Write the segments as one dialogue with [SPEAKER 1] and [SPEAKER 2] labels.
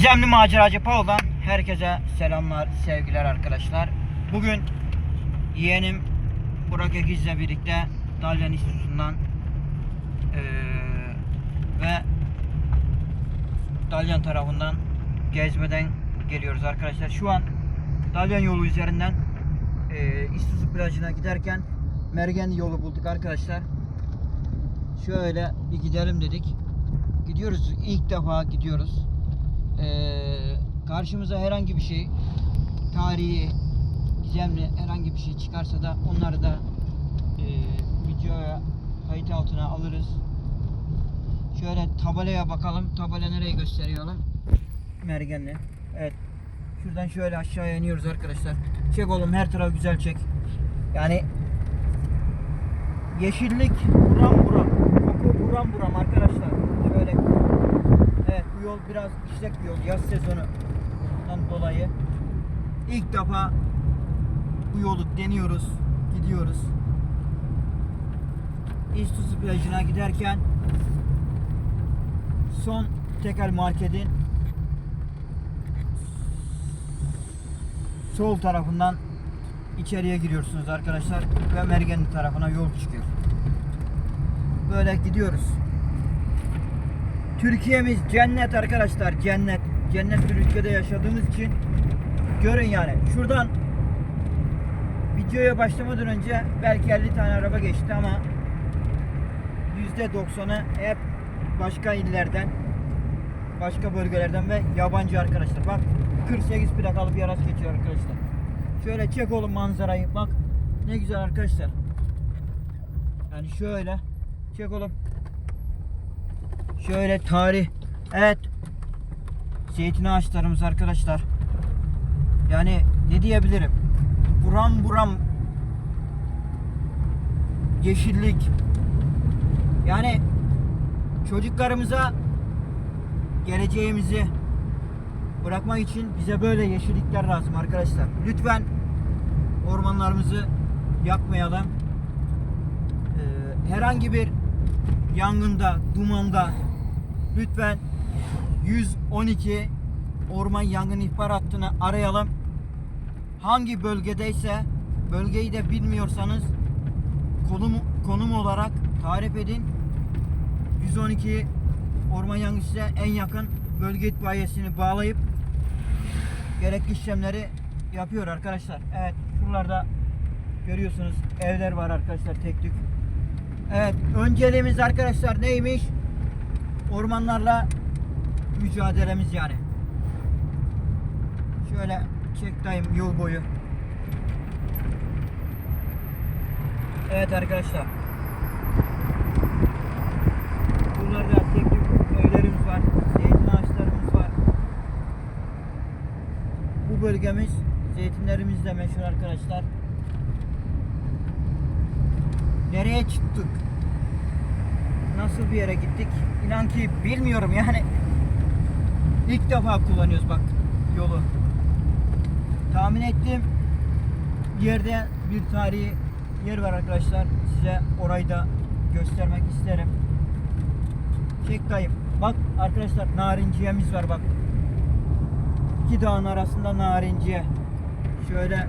[SPEAKER 1] Gizemli Maceracı Paul'dan herkese selamlar, sevgiler arkadaşlar. Bugün yeğenim Burak Egiz'le birlikte Dalyan İstüsü'nden eee, ve Dalyan tarafından gezmeden geliyoruz arkadaşlar. Şu an Dalyan yolu üzerinden eee İstüsü plajına giderken Mergen yolu bulduk arkadaşlar. Şöyle bir gidelim dedik. Gidiyoruz. ilk defa gidiyoruz. Ee, karşımıza herhangi bir şey tarihi gizemli herhangi bir şey çıkarsa da onları da e, videoya kayıt altına alırız. Şöyle tabelaya bakalım. Tabela nereye gösteriyorlar? Mergenli. Evet. Şuradan şöyle aşağıya iniyoruz arkadaşlar. Çek oğlum her taraf güzel çek. Yani yeşillik buram buram. Koku buram buram arkadaşlar. Şöyle Evet bu yol biraz işlek bir yol yaz sezonundan dolayı. İlk defa bu yolu deniyoruz, gidiyoruz. İstuzu plajına giderken son tekel marketin sol tarafından içeriye giriyorsunuz arkadaşlar ve Mergenli tarafına yol çıkıyor. Böyle gidiyoruz. Türkiye'miz cennet arkadaşlar cennet. Cennet bir ülkede yaşadığımız için görün yani. Şuradan videoya başlamadan önce belki 50 tane araba geçti ama %90'ı hep başka illerden, başka bölgelerden ve yabancı arkadaşlar. Bak 48 plakalı bir araç geçiyor arkadaşlar. Şöyle çek oğlum manzarayı. Bak ne güzel arkadaşlar. Yani şöyle çek oğlum. Şöyle tarih. Evet. Zeytin ağaçlarımız arkadaşlar. Yani ne diyebilirim? Buram buram yeşillik. Yani çocuklarımıza geleceğimizi bırakmak için bize böyle yeşillikler lazım arkadaşlar. Lütfen ormanlarımızı yakmayalım. Ee, herhangi bir yangında, dumanda lütfen 112 orman yangın ihbar hattını arayalım. Hangi bölgedeyse bölgeyi de bilmiyorsanız konum konum olarak tarif edin. 112 orman yangın size en yakın bölge itfaiyesini bağlayıp gerekli işlemleri yapıyor arkadaşlar. Evet şuralarda görüyorsunuz evler var arkadaşlar tek tük. Evet, önceliğimiz arkadaşlar neymiş? Ormanlarla mücadelemiz yani. Şöyle çektayım yol boyu. Evet arkadaşlar. Buralarda tek tük evlerimiz var. Zeytin ağaçlarımız var. Bu bölgemiz zeytinlerimizle meşhur arkadaşlar. Nereye çıktık? Nasıl bir yere gittik? İnan ki bilmiyorum yani. İlk defa kullanıyoruz bak yolu. Tahmin ettiğim yerde bir tarihi yer var arkadaşlar. Size orayı da göstermek isterim. Çek dayım. Bak arkadaşlar narinciyemiz var bak. İki dağın arasında narinciye. Şöyle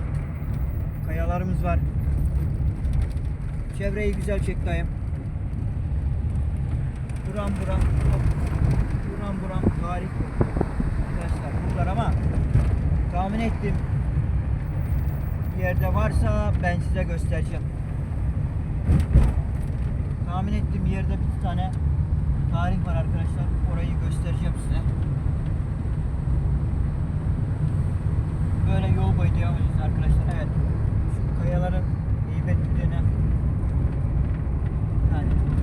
[SPEAKER 1] kayalarımız var. Çevreyi güzel çek dayım. Buram buram. Buram buram tarih. Arkadaşlar bunlar ama tahmin ettim yerde varsa ben size göstereceğim. Tahmin ettiğim yerde bir tane tarih var arkadaşlar. Orayı göstereceğim size. Böyle yol boyu devam edeceğiz arkadaşlar. Evet. Şu kayaların heybetliğine yani bir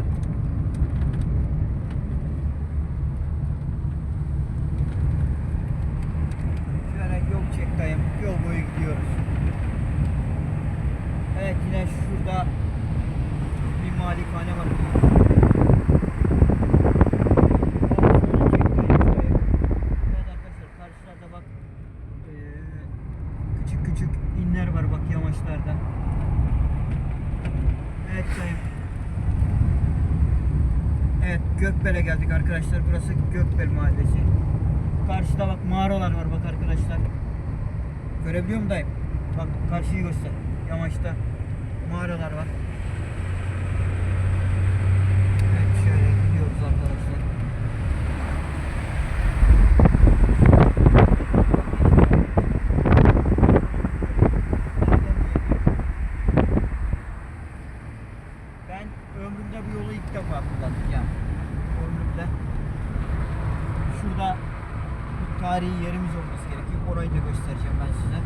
[SPEAKER 1] yok arkadaşlar. Şöyle yol çek dayım. Yol boyu gidiyoruz. Evet yine şurada bir malikane var. Arkadaşlar burası Gökbel Mahallesi. Karşıda bak mağaralar var bak arkadaşlar. Görebiliyor musun dayım? Bak karşıyı göster. Yamaçta mağaralar var. Evet şöyle gidiyoruz arkadaşlar. Ben ömrümde bu yolu ilk defa kullandım yani. Ömrümde. Şurada bir tarihi yerimiz olması gerekiyor. Orayı da göstereceğim ben size.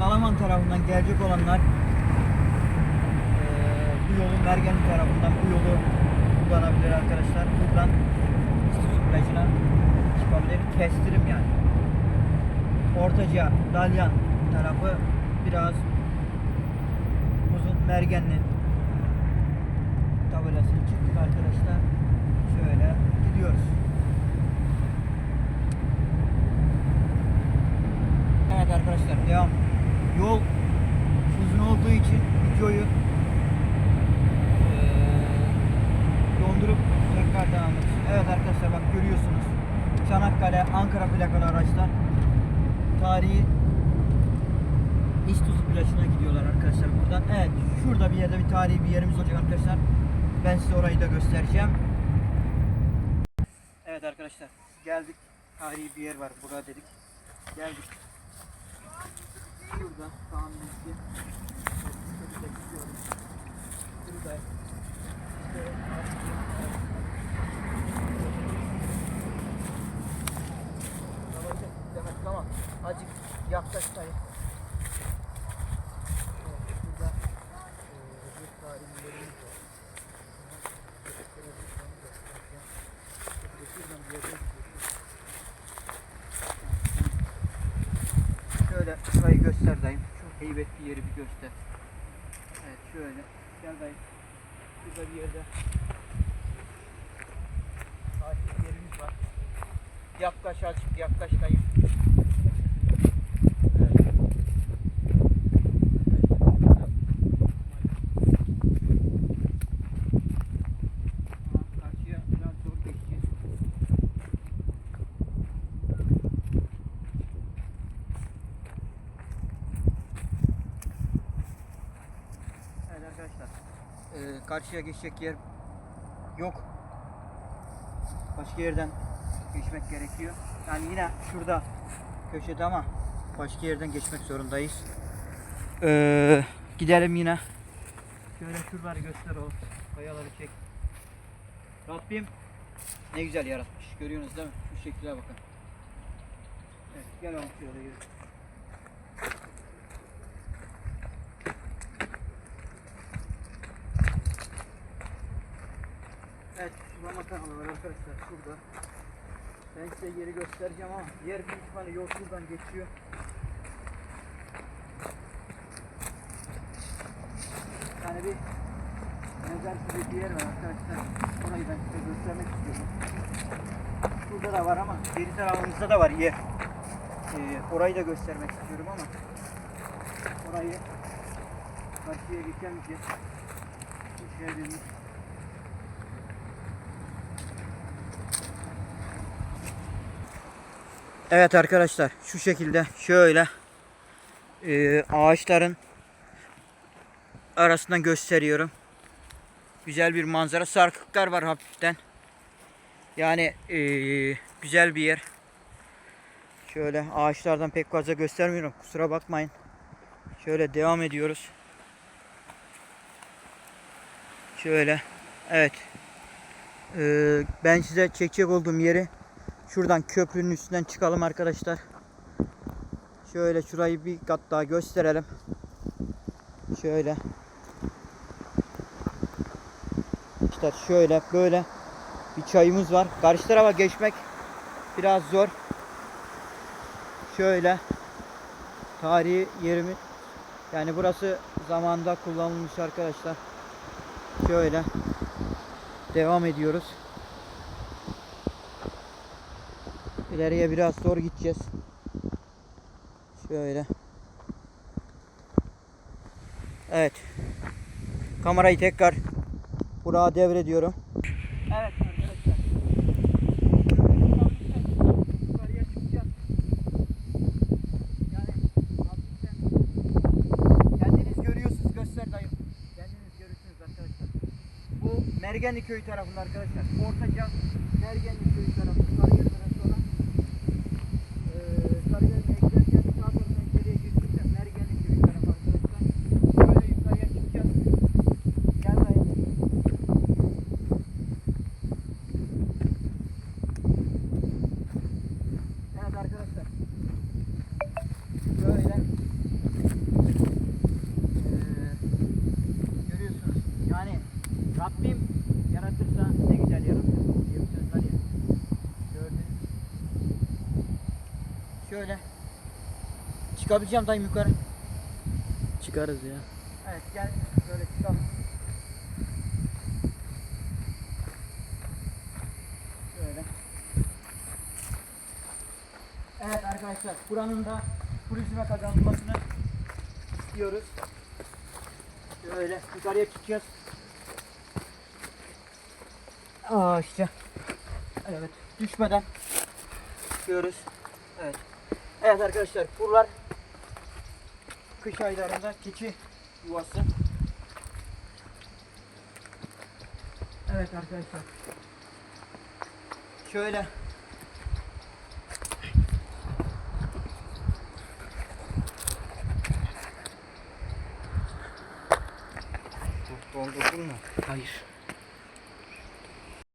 [SPEAKER 1] Dalaman tarafından gelecek olanlar eee, bu yolun Mergenli tarafından bu yolu kullanabilir arkadaşlar. Buradan İstisu plajına çıkabilir. Kestirim yani. Ortaca, Dalyan tarafı biraz uzun Mergenli tabelasını çıktık arkadaşlar. Şöyle gidiyoruz. Evet arkadaşlar devam. Yol uzun olduğu için videoyu eee, dondurup tekrar devam edeceğiz. Evet arkadaşlar bak görüyorsunuz. Çanakkale, Ankara plakalı araçlar tarihi İstuzu plajına gidiyorlar arkadaşlar buradan. Evet şurada bir yerde bir tarihi bir yerimiz olacak arkadaşlar. Ben size orayı da göstereceğim. Evet arkadaşlar geldik. Tarihi bir yer var burada dedik. Geldik. Şurada. Şöyle gidiyoruz. Burada. Yaklaş dayı. Evet, Burada eee, bir tarihi yerimiz var. Şuradan bir yere gidiyoruz. Şurayı göster dayım. Şu heybetli yeri bir göster. Evet şöyle. Gel dayım. Burada bir yerde tarihi yerimiz var. Yaklaş azıcık yaklaş dayım. Evet. Ama karşıya biraz zor geçeceğiz. Evet arkadaşlar. Ee, karşıya geçecek yer yok. Başka yerden geçmek gerekiyor. Yani yine şurada köşede ama başka yerden geçmek zorundayız. Ee, gidelim yine. Şöyle şuraları göster o. Kayaları çek. Rabbim ne güzel yaratmış. Görüyorsunuz değil mi? Şu şekle bakın. Evet, gel oğlum şöyle yürü. Evet, var arkadaşlar. Şurada. Ben size yeri göstereceğim ama yer büyük ihtimalle yol şuradan geçiyor. Yani bir mezar gibi bir yer var arkadaşlar. Orayı ben size göstermek istiyorum. Şurada da var ama geri tarafımızda da var yer. Ee, orayı da göstermek istiyorum ama orayı karşıya geçemeyeceğiz. Bu şehrimiz. Evet arkadaşlar şu şekilde şöyle e, ağaçların arasından gösteriyorum. Güzel bir manzara. Sarkıklar var hafiften. Yani e, güzel bir yer. Şöyle ağaçlardan pek fazla göstermiyorum. Kusura bakmayın. Şöyle devam ediyoruz. Şöyle. Evet. Ee, ben size çekecek olduğum yeri şuradan köprünün üstünden çıkalım arkadaşlar. Şöyle şurayı bir kat daha gösterelim. Şöyle. İşte şöyle böyle bir çayımız var. Karşı tarafa geçmek biraz zor. Şöyle tarihi yerimiz. Yani burası zamanda kullanılmış arkadaşlar. Şöyle devam ediyoruz. İleriye biraz zor gideceğiz. Şöyle. Evet. Kamerayı tekrar Burak'a devrediyorum. Evet arkadaşlar. Kendiniz görüyorsunuz göster. Kendiniz görürsünüz arkadaşlar. Bu Mergenli köyü tarafında arkadaşlar. Ortaca Mergenli köyü tarafı Sarıyer'den sonra eee Sarıyer'e giderken sağ taraftan içeriye girdiğimde Mergenli köyü tarafı arkadaşlar. Böyle yukarıya çıkacağız. Gel dayı. Evet arkadaşlar. Böyle eee, görüyorsunuz. Yani Rabbim yaratırsa ne güzel yaratır diye bir söz var ya. Gördünüz. Şöyle. Çıkabileceğim dayım yukarı.
[SPEAKER 2] Çıkarız ya.
[SPEAKER 1] Evet gel böyle çıkalım. Şöyle. Evet arkadaşlar buranın da turizme kazanılmasını istiyoruz. Şöyle yukarıya çıkacağız. Aa işte. Evet düşmeden çıkıyoruz. Evet. Evet arkadaşlar buralar kış aylarında keçi yuvası. Evet arkadaşlar. Şöyle. Doldurdun mu?
[SPEAKER 2] Hayır.